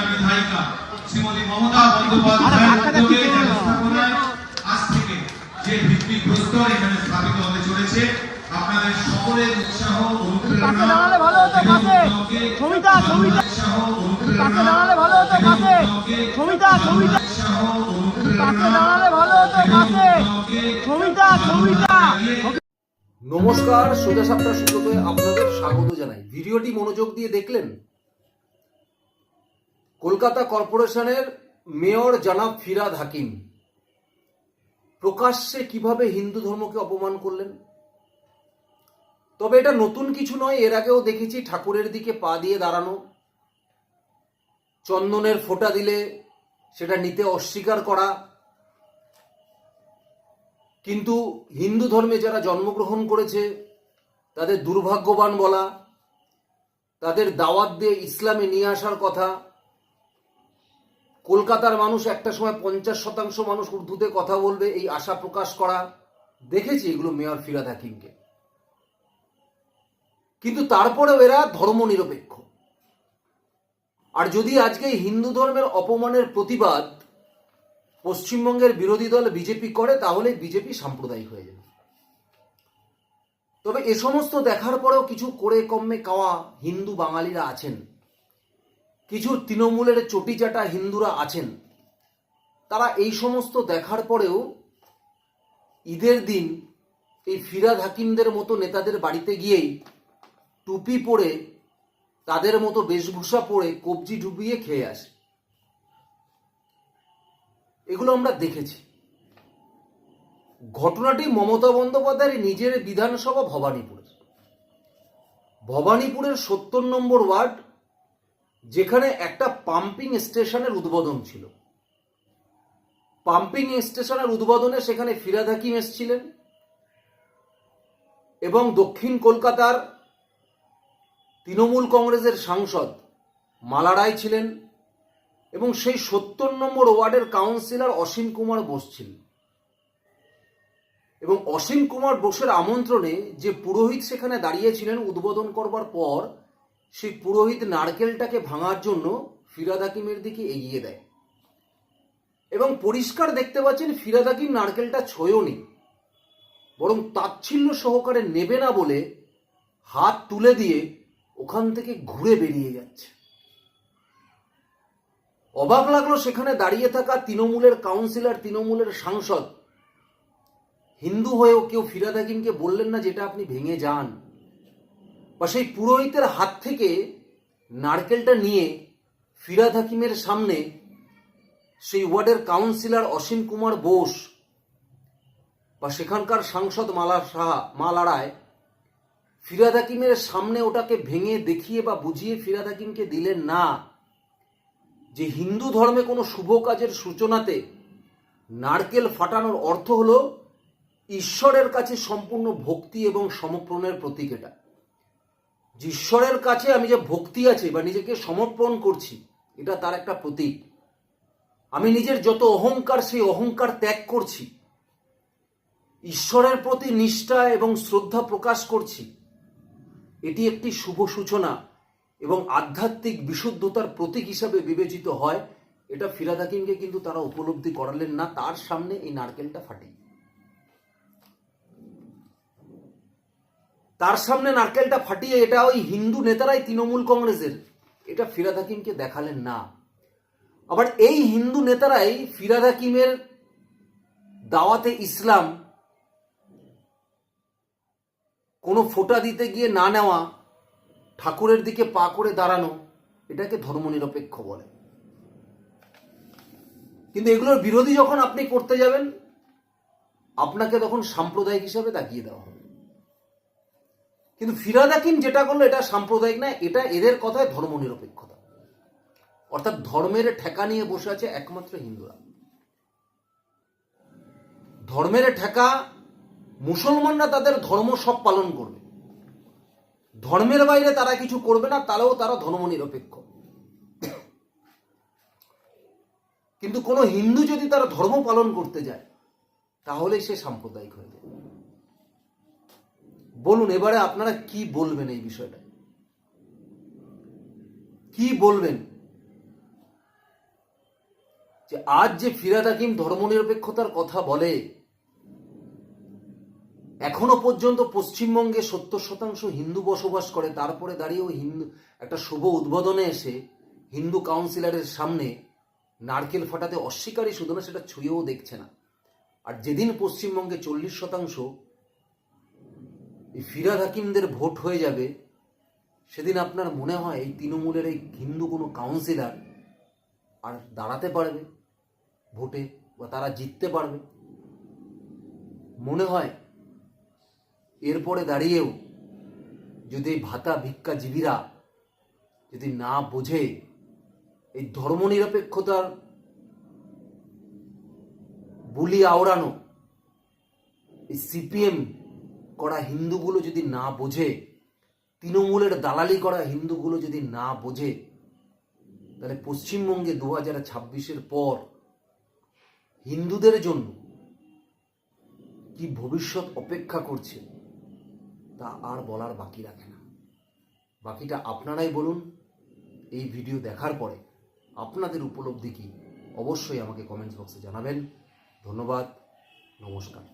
মাননীয় বিধায়িকা শ্রীমতী মমতা বন্দ্যোপাধ্যায়ের উদ্যোগে ব্যবস্থাপনায় আজ থেকে যে ভিত্তিপ্রস্তর এখানে স্থাপিত হতে চলেছে আপনাদের সকলের উৎসাহ অনুপ্রেরণা ভালো ছবিটা, ছবিটা। উৎসাহ অনুপ্রেরণা ভালো হতো, এবং পাশে। ছবিটা, ছবিটা। উৎসাহ অনুপ্রেরণা ভালো হতো এবং ছবিটা ছবিটা নমস্কার সোজা সাপটা সুব্রতে আপনাদের স্বাগত জানাই। ভিডিওটি মনোযোগ দিয়ে দেখলেন? কলকাতা কর্পোরেশনের মেয়র জনাব ফিরাদ হাকিম, প্রকাশ্যে কীভাবে হিন্দু ধর্মকে অপমান করলেন? তবে এটা নতুন কিছু নয়, এর আগেও দেখেছি ঠাকুরের দিকে পা দিয়ে দাঁড়ানো, চন্দনের ফোঁটা দিলে সেটা নিতে অস্বীকার করা। কিন্তু হিন্দু ধর্মে যারা জন্মগ্রহণ করেছে, তাদের দুর্ভাগ্যবান বলা, তাদের দাওয়াত দিয়ে ইসলামে নিয়ে আসার কথা কলকাতার মানুষ একটা সময় পঞ্চাশ শতাংশ মানুষ উর্দুতে কথা বলবে, এই আশা প্রকাশ করা। দেখেছি এগুলো মেয়র ফিরাদ হাকিমকে। কিন্তু তারপরেও এরা ধর্মনিরপেক্ষ। আর যদি আজকে হিন্দু ধর্মের অপমানের প্রতিবাদ পশ্চিমবঙ্গের বিরোধী দল বিজেপি করে, তাহলে বিজেপি সাম্প্রদায়িক হয়ে যাবে। তবে এ সমস্ত দেখার পরেও কিছু করে কমে কাওয়া হিন্দু বাঙালিরা আছেন। কিছু তৃণমূলের চটিচাটা হিন্দুরা আছেন। তারা এই সমস্ত দেখার পরেও ঈদের দিন এই ফিরাদ হাকিমদের মতো নেতাদের বাড়িতে গিয়েই টুপি পরে, তাদের মতো বেশভূষা পরে কবজি ডুবিয়ে খেয়ে আসে। এগুলো আমরা দেখেছি। ঘটনাটি মমতা বন্দ্যোপাধ্যায়ের নিজের বিধানসভা ভবানীপুরের। ভবানীপুরের সত্তর নম্বর ওয়ার্ড যেখানে একটা পাম্পিং স্টেশনের উদ্বোধন ছিল। পাম্পিং স্টেশনের উদ্বোধনে সেখানে ফিরাদ হাকিম এসেছিলেন এবং দক্ষিণ কলকাতার তৃণমূল কংগ্রেসের সাংসদ মালা রায় ছিলেন এবং সেই সত্তর নম্বর ওয়ার্ডের কাউন্সিলর অসীম কুমার বোস ছিলেন। এবং অসীম কুমার বোসের আমন্ত্রণে যে পুরোহিত সেখানে দাঁড়িয়েছিলেন উদ্বোধন করবার পর সেই পুরোহিত নারকেলটাকে ভাঙার জন্য ফিরাদ হাকিমের দিকে এগিয়ে দেয়। এবং পরিষ্কার দেখতে পাচ্ছেন ফিরাদ হাকিম নারকেলটা ছোঁয়নি বরং তাচ্ছিল্য সহকারে নেবে না বলে হাত তুলে দিয়ে ওখান থেকে ঘুরে বেরিয়ে যাচ্ছে। অবাক লাগল সেখানে দাঁড়িয়ে থাকা তৃণমূলের কাউন্সিলর, তৃণমূলের সাংসদ। হিন্দু হয়েও কেউ ফিরাদ হাকিমকে বললেন না যেটা আপনি ভেঙে যান। বা সেই পুরোহিতের হাত থেকে নারকেলটা নিয়ে ফিরাদ হাকিমের সামনে সেই ওয়ার্ডের কাউন্সিলর অসীম কুমার বোস বা সেখানকার সাংসদ মালা সাহা মালা রায় ফিরাদ হাকিমের সামনে ওটাকে ভেঙে দেখিয়ে বা বুঝিয়ে ফিরাদ হাকিমকে দিলেন না। যে হিন্দু ধর্মে কোনো শুভ কাজের সূচনাতে নারকেল ফাটানোর অর্থ হলো ঈশ্বরের কাছে সম্পূর্ণ ভক্তি এবং সমপ্রণের প্রতীক এটা। ঈশ্বরের কাছে আমি যে ভক্তি আছে বা নিজেকে সমর্পণ করছি, এটা তার একটা প্রতীক। আমি নিজের যত অহংকার, সেই অহংকার ত্যাগ করছি। ঈশ্বরের প্রতি নিষ্ঠা এবং শ্রদ্ধা প্রকাশ করছি। এটি একটি শুভ সূচনা এবং আধ্যাত্মিক বিশুদ্ধতার প্রতীক হিসাবে বিবেচিত হয়। এটা ফিরাদ হাকিমকে কিন্তু তারা উপলব্ধি করালেন না, তার সামনে এই নারকেলটা ফাটে। তার সামনে নারকেলটা ফাটিয়ে এটা ওই হিন্দু নেতারাই তৃণমূল কংগ্রেসের। এটা ফিরাদ হাকিমকে দেখালেন না। আবার এই হিন্দু নেতারাই ফিরাদ হাকিমের দাওয়াতে ইসলাম কোনো ফোঁটা দিতে গিয়ে না নেওয়া, ঠাকুরের দিকে পা করে দাঁড়ানো, এটাকে ধর্মনিরপেক্ষ বলে। কিন্তু এগুলোর বিরোধী যখন আপনি করতে যাবেন, আপনাকে তখন সাম্প্রদায়িক হিসাবে তাকিয়ে দেওয়া হবে। কিন্তু ফিরাদ হাকিম যেটা করল, এটা সাম্প্রদায়িক না, এটা এদের কথায় ধর্মনিরপেক্ষতা। অর্থাৎ ধর্মের ঠেকা নিয়ে বসে আছে একমাত্র হিন্দুরা। ধর্মের ঠেকা মুসলমানরা তাদের ধর্ম সব পালন করবে। ধর্মের বাইরে তারা কিছু করবে না, তারাও তারা ধর্মনিরপেক্ষ। কিন্তু কোনো হিন্দু যদি তারা ধর্ম পালন করতে যায়, তাহলেই সে সাম্প্রদায়িক হয়ে যায়। বলুন, এবারে আপনারা কি বলবেন এই বিষয়টা? কি বলবেন? যে আজ যে ফিরাদ হাকিম ধর্মনিরপেক্ষতার কথা বলে, এখনও পর্যন্ত পশ্চিমবঙ্গে সত্তর শতাংশ হিন্দু বসবাস করে, তারপরে দাঁড়িয়েও হিন্দু, একটা শুভ উদ্বোধনে এসে হিন্দু কাউন্সিলরের সামনে নারকেল ফাটাতে অস্বীকারী শুধু না, সেটা ছুঁয়েও দেখছে না। আর যেদিন পশ্চিমবঙ্গে চল্লিশ শতাংশ এই ফিরাদ হাকিমদের ভোট হয়ে যাবে, সেদিন আপনার মনে হয় এই তৃণমূলের এই হিন্দু কোনো কাউন্সিলর আর দাঁড়াতে পারবে ভোটে বা তারা জিততে পারবে? মনে হয় এরপরে দাঁড়িয়েও যদি এই ভাতা ভিক্ষাজীবীরা যদি না বোঝে এই ধর্মনিরপেক্ষতার বুলি আওড়ানো, এই সিপিএম করা হিন্দুগুলো যদি না বোঝে, তৃণমূলের দালালি করা হিন্দুগুলো যদি না বোঝে, তাহলে পশ্চিমবঙ্গে দু হাজার ছাব্বিশের পর হিন্দুদের জন্য কি ভবিষ্যৎ অপেক্ষা করছে তা আর বলার বাকি রাখে না। বাকিটা আপনারাই বলুন, এই ভিডিও দেখার পরে আপনাদের উপলব্ধি কি, অবশ্যই আমাকে কমেন্টস বক্সে জানাবেন। ধন্যবাদ, নমস্কার।